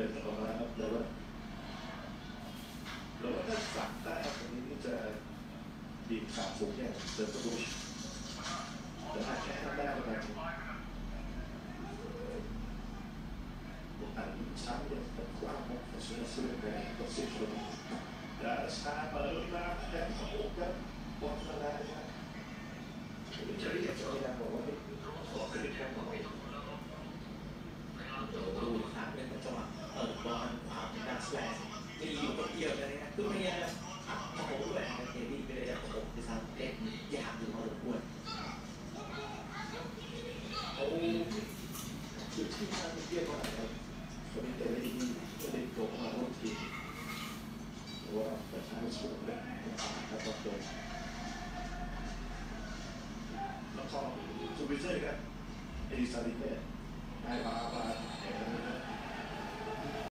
ดินออกมาครับแล้วว่าแล้วว่าถ้าสั่งได้ตรงนี้นี่จะดีขาสูงเนี่เดินตัวชแต่ถ้าแค่ทำได้ก็ได้อันช้าเนี่ยผมว่าผมสุดสุดเลยก็สุดสุดแล้วช้าเปิดมาแค่สองกันบอลมาได้ี่ยวเลยนะคือไม่ยากอะโอ้โหแบบเทดี้ไปเลยจากผมที่ซ้ำเล่นยากอยู่พอสมควรโอ้จุดที่น่าจะเรียกว่าอะไรครับคนนี้แต่ไม่ดีไม่ได้โกงมาร่วมทีมหรือว่าประชาชนเนี่ยแล้วก็ตัวแล้วก็จูบิเซ่ครับเอลิซาบิเธได้มามา